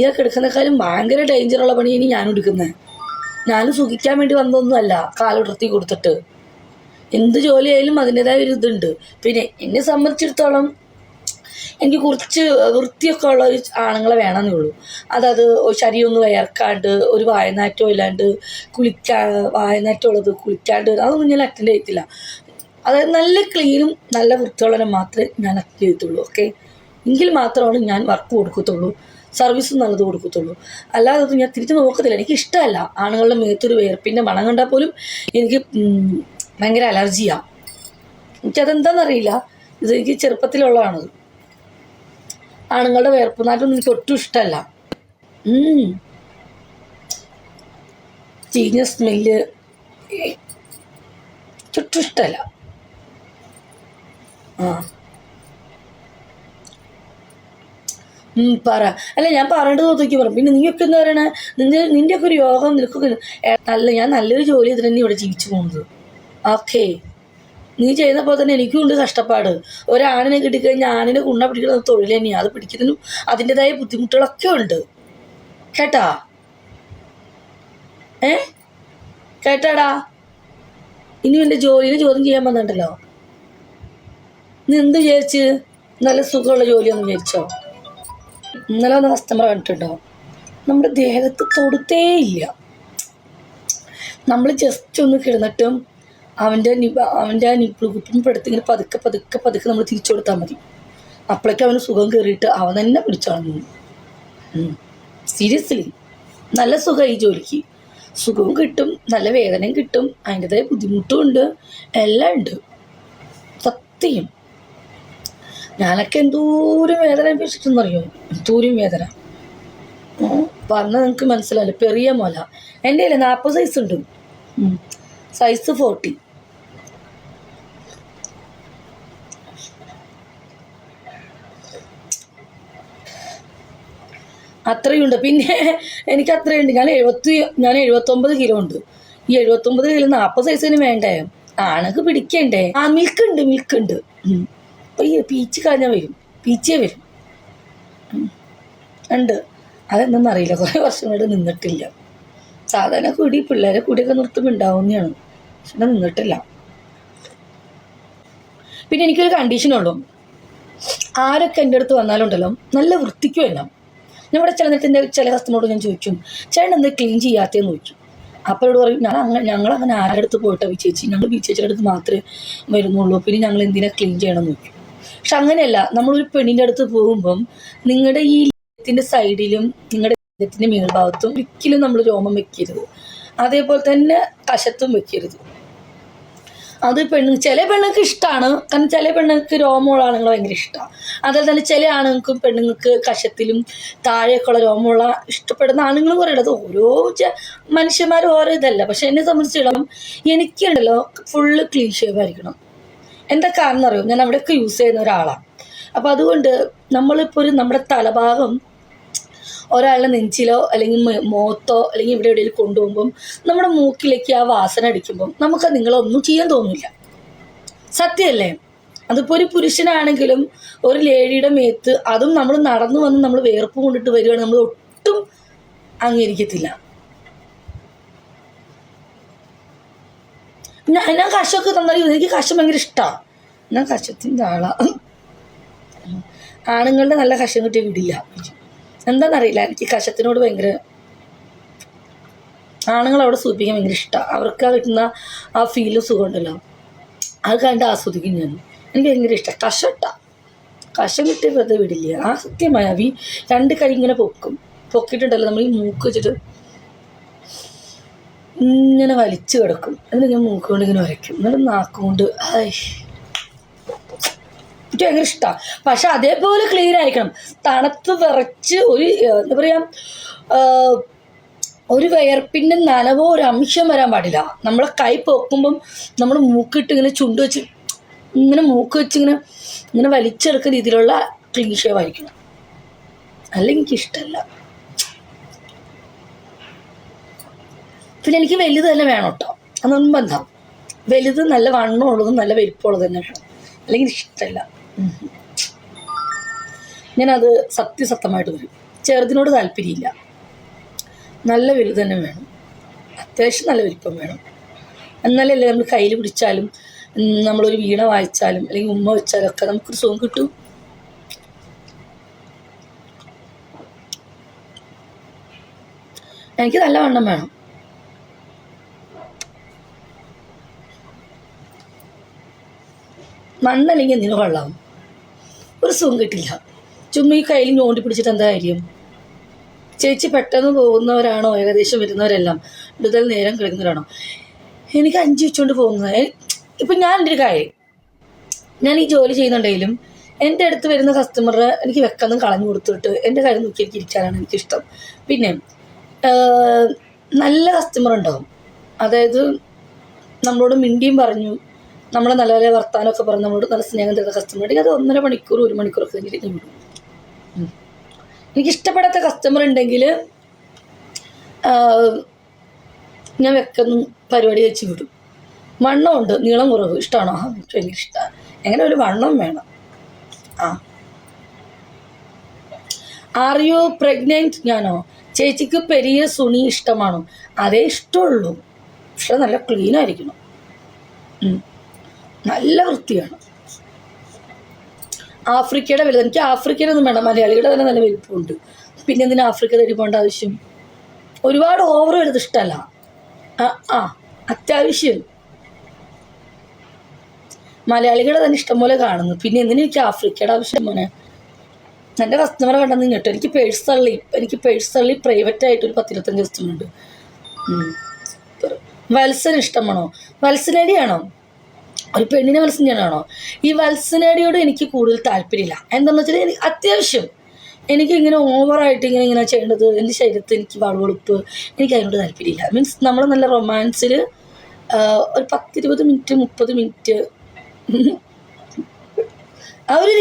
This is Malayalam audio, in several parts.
ഇതൊക്കെ എടുക്കുന്നേക്കാളും ഭയങ്കര ഡേഞ്ചറുള്ള ഇനി ഞാൻ എടുക്കുന്നത് ഞാൻ സുഖിക്കാൻ വേണ്ടി വന്നതൊന്നുമല്ല കാലുടർത്തി കൊടുത്തിട്ട്. എന്ത് ജോലിയായാലും അതിന്റെതായ ഒരു ഇതുണ്ട്. പിന്നെ എന്നെ സംബന്ധിച്ചിടത്തോളം എനിക്ക് കുറച്ച് വൃത്തിയൊക്കെ ഉള്ള ഒരു ആണുങ്ങളെ വേണമെന്നേ ഉള്ളൂ. അതായത് ശരിയൊന്നും വയർക്കാണ്ട് ഒരു വായനാറ്റം ഇല്ലാണ്ട് കുളിക്കാ വായനാറ്റം ഉള്ളത് കുളിക്കാണ്ട് അതൊന്നും ഞാൻ അറ്റൻഡ് ചെയ്യത്തില്ല. അതായത് നല്ല ക്ലീനും നല്ല വൃത്തിയുള്ളവരെ മാത്രമേ ഞാൻ അറ്റൻഡ് ചെയ്യത്തുള്ളൂ ഓക്കെ എങ്കിൽ മാത്രമാണ് ഞാൻ വർക്ക് കൊടുക്കത്തുള്ളൂ. സർവീസ് നല്ലത് കൊടുക്കത്തുള്ളൂ. അല്ലാതെ അത് ഞാൻ തിരിച്ചു നോക്കത്തില്ല. എനിക്ക് ഇഷ്ടമല്ല ആണുങ്ങളുടെ മേത്തൊരു വേർപ്പിന്റെ മണം കണ്ടാൽ പോലും എനിക്ക് ഭയങ്കര അലർജിയാണ് എനിക്കതെന്താണെന്നറിയില്ല ഇത് എനിക്ക് ചെറുപ്പത്തിലുള്ളതാണത് ആണുങ്ങളുടെ വേർപ്പ് നാട്ടൊന്നും എനിക്ക് ഒട്ടും ഇഷ്ടമല്ല. ചീഞ്ഞ സ്മെല്ല് ഒട്ടും ഇഷ്ടമല്ല. ആ. പറ. അല്ല ഞാൻ പറയേണ്ടത് നോക്കി പറ. പിന്നെ നീയൊക്കെ എന്താ പറയണേ? നിന്റെ നിന്റെയൊക്കെ ഒരു യോഗം അല്ല നല്ല ഞാൻ നല്ലൊരു ജോലി ചെയ്തിട്ട് തന്നെ ഇവിടെ ജീവിച്ചു പോകുന്നത്. ഓക്കേ. നീ ചെയ്യുന്ന പോലെ തന്നെ എനിക്കും ഉണ്ട് കഷ്ടപ്പാട്. ഒരാണിനെ കിട്ടിക്കഴിഞ്ഞാൽ ആണിനെ കുണ്ണ പിടിക്കുന്നത് തൊഴിൽ തന്നെയാണ് അത് പിടിക്കുന്നതിനും അതിന്റെതായ ബുദ്ധിമുട്ടുകളൊക്കെ ഉണ്ട്. കേട്ടാ? ഏ? കേട്ടാടാ? ഇനി എന്റെ ജോലിയിൽ ചോദ്യം ചെയ്യാൻ വന്നിട്ടുണ്ടല്ലോ. നീ എന്ത് വിചാരിച്ച്? നല്ല സുഖമുള്ള ജോലിയൊന്നും വിചാരിച്ചോ? ഇന്നലെ വന്ന കസ്റ്റമർ കണ്ടിട്ടുണ്ടോ? നമ്മുടെ ദേഹത്ത് തൊടുത്തേ ഇല്ല. നമ്മൾ ജസ്റ്റ് ഒന്ന് കിടന്നിട്ടും അവന്റെ നിബ അവന്റെ ആ നിപ്പിൾ കുപ്പിന് പെടുത്ത് പതുക്കെ പതുക്കെ പതുക്കെ നമ്മൾ തിരിച്ചു കൊടുത്താൽ മതി. അപ്പോഴേക്കും അവന് സുഖം കയറിയിട്ട് അവൻ തന്നെ പിടിച്ചോളഞ്ഞു സീരിയസ്ലി നല്ല സുഖമായി ജോലിക്ക്. സുഖവും കിട്ടും നല്ല വേദനയും കിട്ടും അതിന്റെതായ ബുദ്ധിമുട്ടും ഉണ്ട് എല്ലാം ഉണ്ട്. സത്യം. ഞാനൊക്കെ എന്തോരം വേദന അനുഭവിച്ചിട്ടെന്നറിയോ എന്തോരം വേദന. പറഞ്ഞാൽ നിങ്ങൾക്ക് മനസ്സിലാവില്ല. പെറിയ മോല. എന്റെ കയ്യിൽ നാൽപ്പത് സൈസ് ഉണ്ട്. സൈസ് ഫോർട്ടി അത്രയുണ്ട്. പിന്നെ എനിക്ക് അത്രയുണ്ട്. ഞാൻ എഴുപത്തി ഞാൻ എഴുപത്തൊമ്പത് കിലോ ഉണ്ട്. ഈ എഴുപത്തൊമ്പത് കിലോ നാൽപ്പത് സൈസിന് വേണ്ടേ? ആണക്ക് പിടിക്കണ്ടേ? ആ മിൽക്ക് ഉണ്ട് മിൽക്ക് ഉണ്ട്. അപ്പൊ ഈ പീച്ച് കളഞ്ഞാൽ വരും. പീച്ചേ വരും. ഉണ്ട് അതെന്തെന്ന് അറിയില്ല. കുറേ വർഷം നിന്നിട്ടില്ല. സാധാരണ കൂടി പിള്ളേരെ കൂടിയൊക്കെ നിർത്തുമ്പോൾ ഉണ്ടാവുന്നതാണ് പക്ഷെ നിന്നിട്ടില്ല. പിന്നെ എനിക്കൊരു കണ്ടീഷനുള്ളൂ ആരൊക്കെ എന്റെ അടുത്ത് വന്നാലുണ്ടല്ലോ നല്ല വൃത്തിക്കും എല്ലാം ഇവിടെ ചില ചില കസ്റ്റമറോട് ഞാൻ ചോദിക്കും ചേട്ടൻ എന്താ ക്ലീൻ ചെയ്യാത്തതെന്ന് ചോദിക്കും? അപ്പോൾ ഇവിടെ പറയും ഞാൻ അങ്ങനെ ഞങ്ങൾ അങ്ങനെ ആരുടെ അടുത്ത് പോയിട്ടോ ചേച്ചി ഞങ്ങൾ ചേച്ചിയുടെ അടുത്ത് മാത്രമേ വരുന്നുള്ളൂ. പിന്നെ ഞങ്ങൾ എന്തിനാ ക്ലീൻ ചെയ്യണമെന്ന് ചോദിക്കും. പക്ഷെ അങ്ങനെയല്ല നമ്മളൊരു പെണ്ണിന്റെ അടുത്ത് പോകുമ്പം നിങ്ങളുടെ ഈ ലിംഗത്തിന്റെ സൈഡിലും നിങ്ങളുടെ ലിംഗത്തിന്റെ മേൽഭാഗത്തും ഒരിക്കലും നമ്മൾ രോമം വെക്കരുത്. അതേപോലെ തന്നെ കശത്തും വെക്കരുത്. അത് പെണ്ണ് ചില പെണ്ണുങ്ങൾക്ക് ഇഷ്ടമാണ് കാരണം ചില പെണ്ണുങ്ങൾക്ക് രോമമുള്ള ആണുങ്ങളെ ഭയങ്കര ഇഷ്ടമാണ് അതുപോലെ തന്നെ ചില ആണുങ്ങൾക്കും പെണ്ണുങ്ങൾക്ക് കഷത്തിലും താഴെയൊക്കെയുള്ള രോമമുള്ള ഇഷ്ടപ്പെടുന്ന ആണുങ്ങൾ കുറേ ഉള്ളത് ഓരോ മനുഷ്യന്മാരും ഓരോ ഇതല്ല. പക്ഷെ എന്നെ സംബന്ധിച്ചിടത്തോളം എനിക്കുണ്ടല്ലോ ഫുള്ള് ക്ലീൻ ഷേവ് ആയിരിക്കണം. എന്താ കാരണം അറിയോ? ഞാൻ അവിടെയൊക്കെ യൂസ് ചെയ്യുന്ന ഒരാളാണ് അപ്പോൾ അതുകൊണ്ട് നമ്മളിപ്പോൾ ഒരു നമ്മുടെ തലഭാഗം ഒരാളുടെ നെഞ്ചിലോ അല്ലെങ്കിൽ മോത്തോ അല്ലെങ്കിൽ ഇവിടെ എവിടെയെങ്കിലും കൊണ്ടുപോകുമ്പം നമ്മുടെ മൂക്കിലേക്ക് ആ വാസന അടിക്കുമ്പം നമുക്ക് നിങ്ങളൊന്നും ചെയ്യാൻ തോന്നില്ല. സത്യമല്ലേ? അതിപ്പോൾ ഒരു പുരുഷനാണെങ്കിലും ഒരു ലേഡിയുടെ മേത്ത് അതും നമ്മൾ നടന്നു വന്ന് നമ്മൾ വേർപ്പ് കൊണ്ടിട്ട് വരികയാണെങ്കിൽ നമ്മൾ ഒട്ടും അംഗീകരിക്കത്തില്ല. ഞാൻ ഞാൻ കശമൊക്കെ തന്നാൽ എനിക്ക് കശം ഭയങ്കര ഇഷ്ടമാണ് ഞാൻ കശത്തിന്റെ ആളാണ് ആണുങ്ങളുടെ നല്ല കശം കിട്ടിയ വിടില്ല. എന്താണെന്നറിയില്ല എനിക്ക് കശത്തിനോട് ഭയങ്കര ആണുങ്ങൾ അവിടെ സൂചിപ്പിക്കാൻ ഭയങ്കര ഇഷ്ടമാണ് അവർക്ക് ആ കിട്ടുന്ന ആ ഫീലും സുഖമുണ്ടല്ലോ. അത് കണ്ട് ആസ്വദിക്കും ഞാൻ. എനിക്ക് ഭയങ്കര ഇഷ്ടമാണ് കശം ഇട്ട കശം കിട്ടിയ വെറുതെ വിടില്ല. ആ സത്യമായ അവ രണ്ട് കൈ ഇങ്ങനെ പൊക്കും. പൊക്കിയിട്ടുണ്ടല്ലോ നമ്മൾ ഈ മൂക്ക് വെച്ചിട്ട് ഇങ്ങനെ വലിച്ചു കിടക്കും. എന്നിട്ട് ഞാൻ മൂക്കുകൊണ്ട് ഇങ്ങനെ വരയ്ക്കും എന്നിട്ട് നാക്കുകൊണ്ട് എനിക്ക് ഭയങ്കര ഇഷ്ടമാണ് പക്ഷെ അതേപോലെ ക്ലീൻ ആയിരിക്കണം. തണുത്ത് വിറച്ച് ഒരു എന്താ പറയുക ഒരു വയർപ്പിന്റെ നനവോ ഒരു അംശം വരാൻ പാടില്ല. നമ്മളെ കൈ പൊക്കുമ്പം നമ്മൾ മൂക്കിട്ട് ഇങ്ങനെ ചുണ്ട് വെച്ച് ഇങ്ങനെ മൂക്ക് വെച്ച് ഇങ്ങനെ ഇങ്ങനെ വലിച്ചെടുക്കുന്ന രീതിയിലുള്ള ക്ലീൻ ഷേവ് ആയിരിക്കണം അല്ലെങ്കിൽ എനിക്കിഷ്ടമല്ല പിന്നെ എനിക്ക് വലുത് തന്നെ വേണം കേട്ടോ അത് നിർബന്ധം. വലുത് നല്ല വണ്ണമുള്ളതും നല്ല വലിപ്പമുള്ളത് തന്നെ വേണം. അല്ലെങ്കിൽ ഇഷ്ടമല്ല. ഞാനത് സത്യസത്യമായിട്ട് വരും ചെറുതിനോട് താല്പര്യമില്ല. നല്ല വലുത് തന്നെ വേണം. അത്യാവശ്യം നല്ല വലിപ്പം വേണം. എന്നാലല്ലേ നമ്മൾ കയ്യിൽ പിടിച്ചാലും നമ്മളൊരു വീണ വായിച്ചാലും അല്ലെങ്കിൽ ഉമ്മ വെച്ചാലും ഒക്കെ നമുക്കൊരു സുഖം കിട്ടും. എനിക്ക് നല്ല വണ്ണം വേണം. മണ്ണല്ലെങ്കിൽ എന്തിനു കൊള്ളാം. ഒരു സുഖം കിട്ടില്ല. ചുമ്മാ ഈ കയ്യിൽ ഞോണ്ടി പിടിച്ചിട്ട് എന്താ കാര്യം? ചേച്ചി പെട്ടെന്ന് പോകുന്നവരാണോ? ഏകദേശം വരുന്നവരെല്ലാം. ഇടുതൽ നേരം കിടക്കുന്നവരാണോ? എനിക്ക് അഞ്ച് വെച്ചുകൊണ്ട് പോകുന്നത്. ഇപ്പം ഞാൻ എന്റെ ഒരു കാര്യം. ഞാൻ ഈ ജോലി ചെയ്യുന്നുണ്ടെങ്കിലും എന്റെ അടുത്ത് വരുന്ന കസ്റ്റമറെ എനിക്ക് വെക്കൊന്നും കളഞ്ഞു കൊടുത്തിട്ട് എന്റെ കാര്യം നോക്കി എനിക്ക് ഇരിക്കാനാണ് എനിക്കിഷ്ടം. പിന്നെ നല്ല കസ്റ്റമർ ഉണ്ടാവും. അതായത് നമ്മളോട് മിണ്ടിയും പറഞ്ഞു നമ്മളെ നല്ല നല്ല വർത്താനമൊക്കെ പറഞ്ഞ് നമ്മളോട് നല്ല സ്നേഹം തരുന്ന കസ്റ്റമർ ഉണ്ടെങ്കിൽ അത് ഒന്നര മണിക്കൂർ ഒരു മണിക്കൂറൊക്കെ കഴിഞ്ഞിട്ട് ഞാൻ വിടും. ഉം. എനിക്ക് ഇഷ്ടപ്പെടാത്ത കസ്റ്റമർ ഉണ്ടെങ്കിൽ ഞാൻ വെക്കുന്ന പരിപാടി വെച്ച് വിടും. വണ്ണമുണ്ട് നീളം കുറവ് ഇഷ്ടമാണോ എനിക്ക് ഭയങ്കര ഇഷ്ടമാണ് എങ്ങനെ ഒരു വണ്ണം വേണം. ആ. ആർ യു പ്രഗ്നന്റ് ഞാനോ? ചേച്ചിക്ക് പെരിയ സുണി ഇഷ്ടമാണോ? അതേ ഇഷ്ടമുള്ളൂ. പക്ഷെ നല്ല ഉം. നല്ല വൃത്തിയാണ്. ആഫ്രിക്കയുടെ വലുത്. എനിക്ക് ആഫ്രിക്കയുടെ വേണ്ട. മലയാളിയുടെ തന്നെ നല്ല വലുപ്പമുണ്ട്. പിന്നെ എന്തിനാ ആഫ്രിക്ക തേടി പോകേണ്ട ആവശ്യം? ഒരുപാട് ഓവർ വലുത് ഇഷ്ടമല്ല. ആ ആ അത്യാവശ്യം. മലയാളികളെ തന്നെ ഇഷ്ടംപോലെ കാണുന്നു. പിന്നെ എന്തിനാ എനിക്ക് ആഫ്രിക്കയുടെ ആവശ്യം മോനെ? എന്റെ കസ്റ്റമറെ വേണ്ടെന്ന് കേട്ടോ എനിക്ക് പേഴ്സ് തള്ളി എനിക്ക് പേഴ്സ് തള്ളി പ്രൈവറ്റ് ആയിട്ട് ഒരു പത്തിരുപത്തഞ്ച് കസ്റ്റമർ ഉണ്ട്. വത്സന ഇഷ്ടമാണോ? വത്സനേടിയാണോ ഒരു പെണ്ണിനെ വത്സനയാണോ ഈ വത്സനേടിയോട് എനിക്ക് കൂടുതൽ താല്പര്യമില്ല. എന്താണെന്ന് വെച്ചാൽ എനിക്ക് അത്യാവശ്യം. എനിക്ക് ഇങ്ങനെ ഓവറായിട്ട് ഇങ്ങനെ ഇങ്ങനെ ചെയ്യേണ്ടത് എന്റെ ശരീരത്തിൽ എനിക്ക് വളവെളുപ്പ് എനിക്ക് അതിനോട് താല്പര്യമില്ല. മീൻസ് നമ്മൾ നല്ല റൊമാൻസിൽ ഒരു പത്തിരുപത് മിനിറ്റ് മുപ്പത് മിനിറ്റ് ആ ഒരു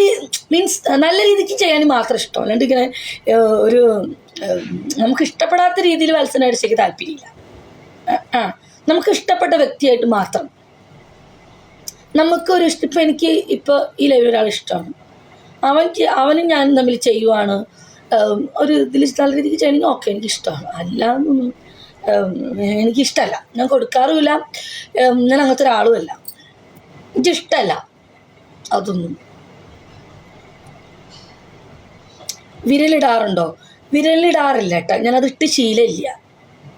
മീൻസ് നല്ല രീതിക്ക് ചെയ്യാൻ മാത്രം ഇഷ്ടം. അല്ലാണ്ട് ഇങ്ങനെ ഒരു നമുക്ക് ഇഷ്ടപ്പെടാത്ത രീതിയിൽ വത്സനയോട് ശരിക്കും താല്പര്യമില്ല ആ നമുക്ക് ഇഷ്ടപ്പെട്ട വ്യക്തിയായിട്ട് മാത്രം. നമുക്കൊരു ഇഷ്ടം ഇപ്പം എനിക്ക് ഇപ്പോൾ ഈ ലൈവിൽ ഒരാൾ ഇഷ്ടമാണ്. അവൻക്ക് അവനും ഞാനും തമ്മിൽ ചെയ്യുവാണ്. ഒരു ഇതിൽ നല്ല രീതിക്ക് ചെയ്യണമെങ്കിൽ ഓക്കെ എനിക്ക് ഇഷ്ടമാണ്. അല്ലാതൊന്നും ഉം, എനിക്കിഷ്ടമല്ല ഞാൻ കൊടുക്കാറുമില്ല. ഞാൻ അങ്ങനത്തെ ഒരാളുമല്ല. എനിക്കിഷ്ടമല്ല അതൊന്നും വിരലിടാറുണ്ടോ? വിരലിടാറില്ല കേട്ടോ. ഞാനത് ഇട്ട് ശീലമില്ല.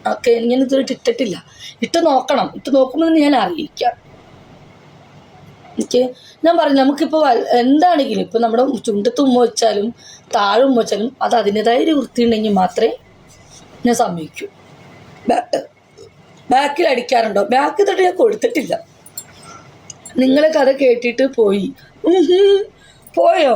ഓക്കെ ഞാൻ ഇതുവരെ ഇട്ടിട്ടില്ല ഇട്ട് നോക്കണം. ഇട്ട് നോക്കുമ്പോൾ ഞാൻ അറിയിക്കാം. എനിക്ക് ഞാൻ പറഞ്ഞു നമുക്കിപ്പോൾ എന്താണെങ്കിലും ഇപ്പം നമ്മുടെ ചുണ്ടത്ത് ഉമ്മ വെച്ചാലും താഴെ ഉമ്മ വെച്ചാലും അത് അതിന്റെതായ ഒരു വൃത്തി ഉണ്ടെങ്കിൽ മാത്രമേ ഞാൻ സമ്മതിക്കൂ. ബാക്കിൽ അടിക്കാറുണ്ടോ? ബാക്കിൽ തൊട്ട് ഞാൻ കൊടുത്തിട്ടില്ല. നിങ്ങളെ കഥ കേട്ടിട്ട് പോയി. പോയോ?